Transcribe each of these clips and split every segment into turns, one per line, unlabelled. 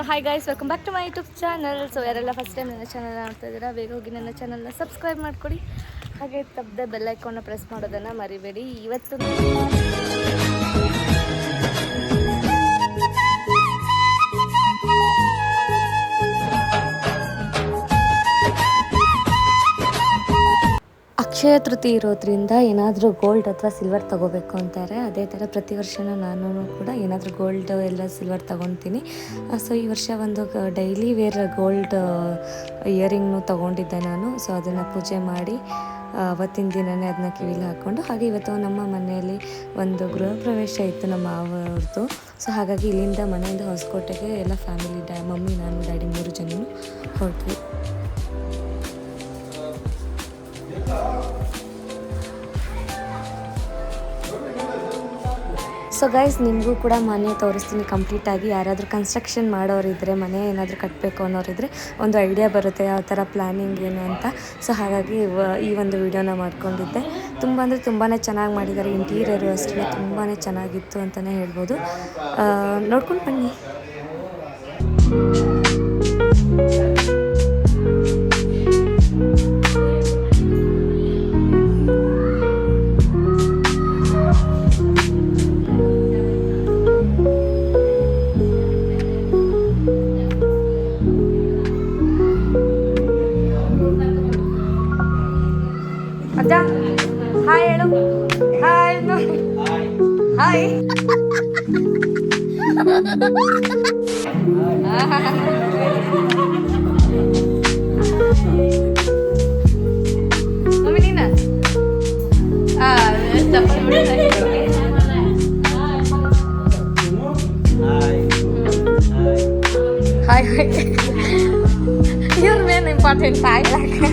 So hi guys welcome back to my YouTube channel so ಯಾರೆಲ್ಲ first time ನನ್ನ channel ನೋಡ್ತಾ ಇದ್ದೀರಾ, ಬೇಗ ಹೋಗಿ ನನ್ನ ಚಾನಲ್ನ ಸಬ್ಸ್ಕ್ರೈಬ್ ಮಾಡ್ಕೊಡಿ. ಹಾಗೆ, ತಪ್ಪದೆ ಬೆಲ್ ಐಕಾನ್ನ ಪ್ರೆಸ್ ಮಾಡೋದನ್ನು ಮರಿಬೇಡಿ. ಇವತ್ತು ಅಕ್ಷಯ ತೃತಿ ಇರೋದ್ರಿಂದ ಏನಾದರೂ ಗೋಲ್ಡ್ ಅಥವಾ ಸಿಲ್ವರ್ ತಗೋಬೇಕು ಅಂತಾರೆ. ಅದೇ ಥರ ಪ್ರತಿ ವರ್ಷನೂ ನಾನು ಕೂಡ ಏನಾದರೂ ಗೋಲ್ಡ್ ಎಲ್ಲ ಸಿಲ್ವರ್ ತೊಗೊತೀನಿ. ಸೊ ಈ ವರ್ಷ ಒಂದು ಡೈಲಿ ವೇರ್ ಗೋಲ್ಡ್ ಇಯರಿಂಗ್ನು ತೊಗೊಂಡಿದ್ದೆ ನಾನು. ಸೊ ಅದನ್ನು ಪೂಜೆ ಮಾಡಿ ಅವತ್ತಿನ ದಿನವೇ ಅದನ್ನ ಕಿವಿಲಿ ಹಾಕ್ಕೊಂಡು ಹಾಗೆ ಇವತ್ತು ನಮ್ಮ ಮನೆಯಲ್ಲಿ ಒಂದು ಗೃಹ ಪ್ರವೇಶ ಇತ್ತು ನಮ್ಮ ಅವ್ರದ್ದು ಸೊ ಹಾಗಾಗಿ ಇಲ್ಲಿಂದ ಮನೆಯಿಂದ ಹೊಸಕೋಟೆಗೆ ಎಲ್ಲ ಫ್ಯಾಮಿಲಿ ಡ್ಯಾ ಮಮ್ಮಿ, ನಾನು, ಡ್ಯಾಡಿ ಮೂರು ಜನನು ಹೊರಟ್ವಿ. ಸೊ ಗೈಸ್ ನಿಮಗೂ ಕೂಡ ಮನೆ ತೋರಿಸ್ತೀನಿ ಕಂಪ್ಲೀಟಾಗಿ ಯಾರಾದರೂ ಕನ್ಸ್ಟ್ರಕ್ಷನ್ ಮಾಡೋರಿದ್ದರೆ ಮನೆ ಏನಾದರೂ ಕಟ್ಟಬೇಕು ಅನ್ನೋರಿದ್ರೆ ಒಂದು ಐಡಿಯಾ ಬರುತ್ತೆ ಯಾವ ಥರ ಪ್ಲ್ಯಾನಿಂಗ್ ಏನು ಅಂತ. ಸೊ ಹಾಗಾಗಿ ಈ ಒಂದು ವಿಡಿಯೋನ ಮಾಡ್ಕೊಂಡಿದ್ದೆ. ತುಂಬ ಅಂದರೆ ತುಂಬಾ ಚೆನ್ನಾಗಿ ಮಾಡಿದ್ದಾರೆ. ಇಂಟೀರಿಯರು ಅಷ್ಟೇ ತುಂಬಾ ಚೆನ್ನಾಗಿತ್ತು ಅಂತಲೇ ಹೇಳ್ಬೋದು. ನೋಡ್ಕೊಂಡು ಬನ್ನಿ. ಮಮ್ಮಿ ನೀನ ಹಾಯ್ ಹಾಯ್ ಇವ್ರ ಮೇನ್ ಇಂಪಾರ್ಟೆಂಟ್ ಆಗ್ಲಾಕ ಹಾ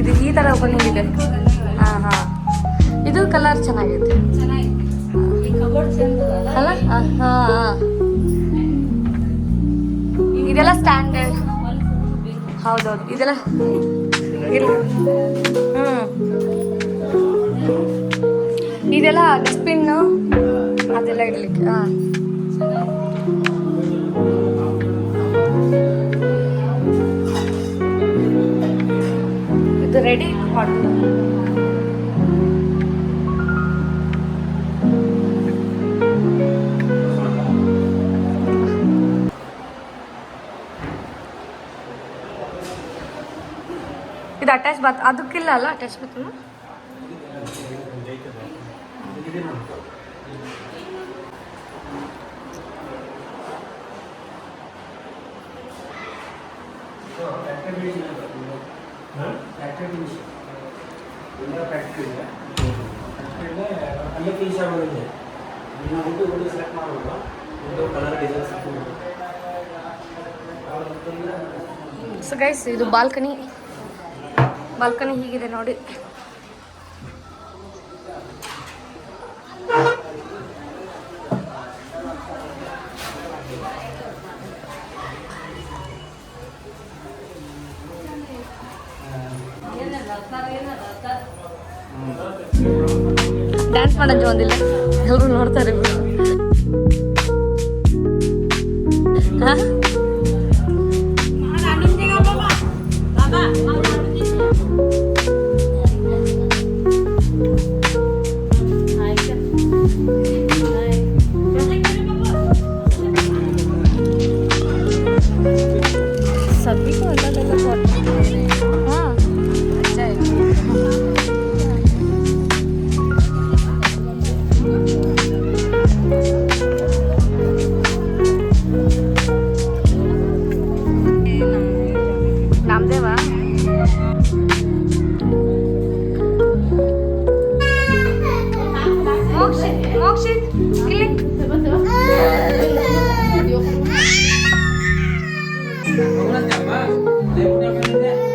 ಇದು ಈ ಥರ ಓಪನಿಂಗ್ ಇದೆ. ಹಾಂ ಹಾಂ. ಇದು ಕಲರ್ ಚೆನ್ನಾಗಿದೆ ಅಲ್ಲ? ಹಾಂ ಹಾಂ ಇದೆಲ್ಲ ಸ್ಟ್ಯಾಂಡರ್ಡ್ ಹೌದೌದು. ಇದೆಲ್ಲ ಹ್ಞೂ ಇದೆಲ್ಲ ಸ್ಪಿನ್ ಅದೆಲ್ಲ ಇಡ್ಲಿಕ್ಕೆ, ಹಾಂ. ಇದು ರೆಡಿ ಹಾಟ್ ಇದು ಅಟ್ಯಾಚ್ ಬಾತ್ ಅದಕ್ಕಿಲ್ಲ ಅಲ್ಲ ಅಟ್ಯಾಚ್ ಬಾತ್ So guys ಇದು ಬಾಲ್ಕನಿ. ಬಾಲ್ಕನಿ ಹೀಗಿದೆ ನೋಡಿ. ಡ್ಯಾನ್ಸ್ ಮಾಡೋದು ಒಂದಿಲ್ಲ ಎಲ್ಲರೂ ನೋಡ್ತಾರೆ ಬಿಡು. ಹಾ सभी को अलग अलग Ekmeğine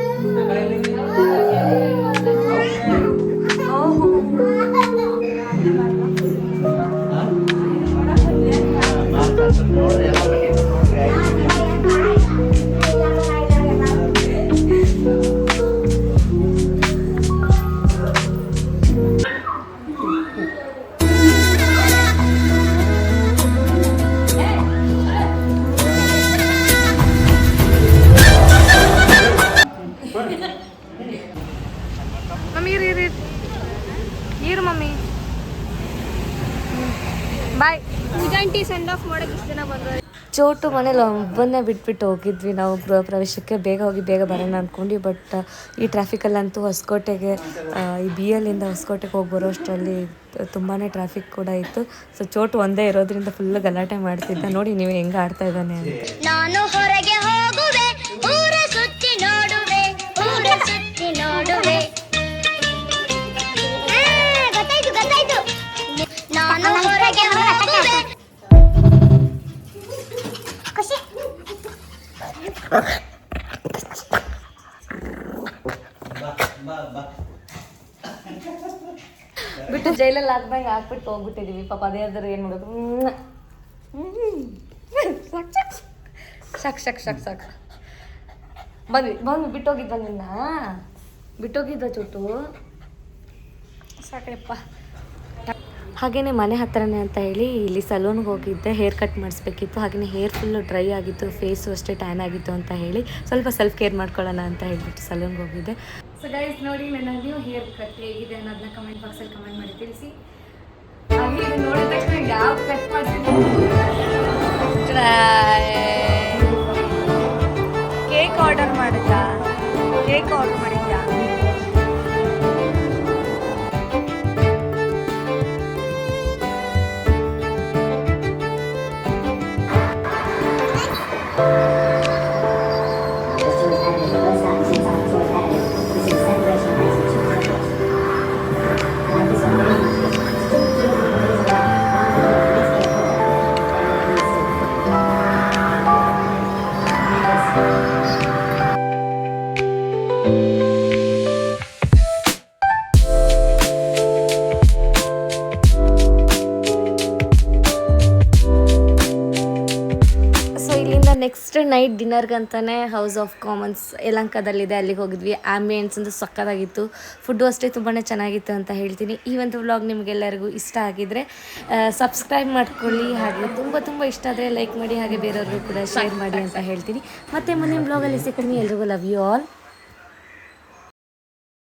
ಇರು mummy. Bye
Pooja aunty send off ಮಾಡೋಕೆ ಇಷ್ಟ ಜನ
ಚೋಟು ಮನೇಲಿ ಒಬ್ಬನ್ನೇ ಬಿಟ್ಬಿಟ್ಟು ಹೋಗಿದ್ವಿ. ನಾವು ಗೃಹ ಪ್ರವೇಶಕ್ಕೆ ಬೇಗ ಹೋಗಿ ಬೇಗ ಬರೋಣ ಅಂದ್ಕೊಂಡು ಬಟ್ ಈ ಟ್ರಾಫಿಕ್ಕಲ್ಲಂತೂ ಹೊಸಕೋಟೆಗೆ ಈ ಬಿ ಎಲ್ಲಿಂದ ಹೊಸಕೋಟೆಗೆ ಹೋಗಿ ಬರೋಷ್ಟರಲ್ಲಿ ತುಂಬಾ ಟ್ರಾಫಿಕ್ ಕೂಡ ಇತ್ತು. ಸೊ ಚೋಟು ಒಂದೇ ಇರೋದ್ರಿಂದ ಫುಲ್ ಗಲಾಟೆ ಮಾಡ್ತಿದ್ದ. ನೋಡಿ ನೀವು ಹೆಂಗ ಆಡ್ತಾ ಇದ್ದಾನೆ ಅಂತ.
ನಾನು ಹೊರಗೆ
ಬಿಟ್ಟು ಜೈಲಲ್ಲಿ ಹಾಕ್ದಂಗೆ ಹಾಕ್ಬಿಟ್ಟು ಹೋಗ್ಬಿಟ್ಟಿದೀವಿ. ಪಾಪ ಅದೇ ಆದ್ರೆ ಏನು ಮಾಡೋದು? ಸಾಕು, ಸಕ್. ಸಕ್, ಸಾಕು ಬಂದ್ವಿ. ಬಂದ್ವಿ. ಬಿಟ್ಟೋಗಿದ್ದ ನಿನ್ನ? ಬಿಟ್ಟೋಗಿದ್ದ ಚುಟ್ಟು ಸಾಕಪ್ಪ ಹಾಗೆಯೇ ಮನೆ ಹತ್ರನೇ ಅಂತ ಹೇಳಿ ಇಲ್ಲಿ ಸಲೂನ್ಗೆ ಹೋಗಿದ್ದೆ ಹೇರ್ ಕಟ್ ಮಾಡಿಸ್ಬೇಕಿತ್ತು. ಹಾಗೆಯೇ ಹೇರ್ ಫುಲ್ಲು ಡ್ರೈ ಆಗಿತ್ತು ಫೇಸು ಅಷ್ಟೇ ಟ್ಯಾನ್ ಆಗಿತ್ತು ಅಂತ ಹೇಳಿ ಸ್ವಲ್ಪ ಸೆಲ್ಫ್ ಕೇರ್ ಮಾಡ್ಕೊಳ್ಳೋಣ ಅಂತ ಹೇಳಿಬಿಟ್ಟು ಸಲೂನ್ಗೆ ಹೋಗಿದ್ದೆ. ಸೊ ಗೈಸ್ ನೋಡಿ ನನ್ನ ಹೇರ್ ಕಟ್ ಹೇಗಿದೆ ಅನ್ನೋದನ್ನ ಕಮೆಂಟ್ ಬಾಕ್ಸಲ್ಲಿ ಕಮೆಂಟ್ ಮಾಡಿ ತಿಳಿಸಿ. ಕೇಕ್ ಆರ್ಡರ್ ಮಾಡಿದ್ದ ಕೇಕ್ ಆರ್ಡರ್ ಮಾಡಿದ್ದ ನೆಕ್ಸ್ಟ್ ನೈಟ್ ಡಿನ್ನರ್ಗಂತಾನೆ ಹೌಸ್ ಆಫ್ ಕಾಮನ್ಸ್ ಯಲಂಕದಲ್ಲಿದೆ, ಅಲ್ಲಿಗೆ ಹೋಗಿದ್ವಿ. ಆಂಬಿಯನ್ಸ್ ಒಂದು ಸಕ್ಕತ್ತಾಗಿತ್ತು ಫುಡ್ಡು ಅಷ್ಟೇ ತುಂಬಾ ಚೆನ್ನಾಗಿತ್ತು ಅಂತ ಹೇಳ್ತೀನಿ. ಈ ಒಂದು ವ್ಲಾಗ್ ನಿಮಗೆಲ್ಲರಿಗೂ ಇಷ್ಟ ಆಗಿದರೆ ಸಬ್ಸ್ಕ್ರೈಬ್ ಮಾಡ್ಕೊಳ್ಳಿ. ಹಾಗೆ ತುಂಬ ತುಂಬ ಇಷ್ಟ ಆದರೆ ಲೈಕ್ ಮಾಡಿ, ಹಾಗೆ ಬೇರೆಯವ್ರಿಗೂ ಕೂಡ ಶೇರ್ ಮಾಡಿ ಅಂತ ಹೇಳ್ತೀನಿ. ಮತ್ತು ಮುಂದಿನ ವ್ಲಾಗಲ್ಲಿ ಸಿಕ್ಕಿ ಎಲ್ರಿಗೂ ಲವ್ ಯು ಆಲ್